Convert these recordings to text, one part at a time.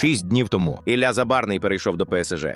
Шість днів тому Ілля Забарний перейшов до ПСЖ,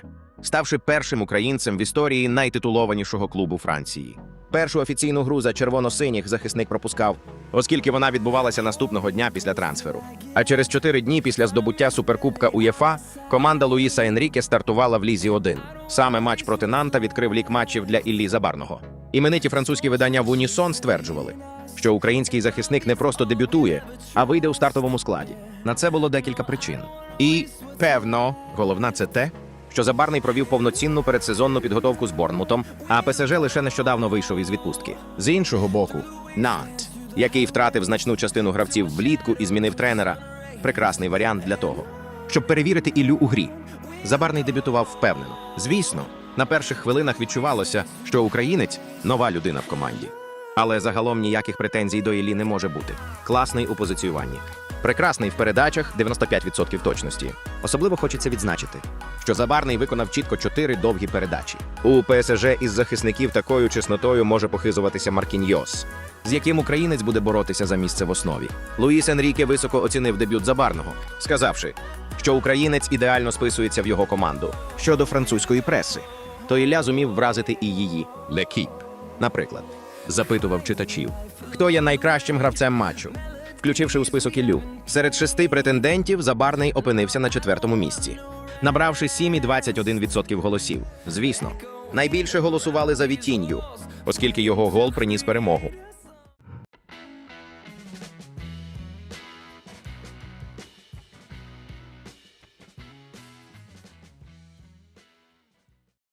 ставши першим українцем в історії найтитулованішого клубу Франції. Першу офіційну гру за червоно-синіх захисник пропускав, оскільки вона відбувалася наступного дня після трансферу. А через чотири дні після здобуття суперкубка УЄФА команда Луїса Енріке стартувала в Лізі 1 Саме матч проти Нанта відкрив лік матчів для Іллі Забарного. Імениті французькі видання в Унісон стверджували, що український захисник не просто дебютує, а вийде у стартовому складі. На це було декілька причин. І, певно, головна це те, що Забарний провів повноцінну передсезонну підготовку з Борнмутом, а ПСЖ лише нещодавно вийшов із відпустки. З іншого боку, Нант, який втратив значну частину гравців влітку і змінив тренера. Прекрасний варіант для того, щоб перевірити Іллю у грі. Забарний дебютував впевнено. Звісно, на перших хвилинах відчувалося, що українець нова людина в команді. Але загалом ніяких претензій до Іллі не може бути. Класний у позиціюванні. Прекрасний в передачах 95% точності. Особливо хочеться відзначити, що Забарний виконав чітко чотири довгі передачі. У ПСЖ із захисників такою чеснотою може похизуватися Маркіньйос, з яким українець буде боротися за місце в основі. Луїс Енріке високо оцінив дебют Забарного, сказавши, що українець ідеально списується в його команду. Щодо французької преси, то Ілля зумів вразити і її Лекіп. Наприклад, запитував читачів, хто є найкращим гравцем матчу. Включивши у список Іллю, серед шести претендентів Забарний опинився на четвертому місці, набравши 7,21% голосів. Звісно, найбільше голосували за Вітінью, оскільки його гол приніс перемогу.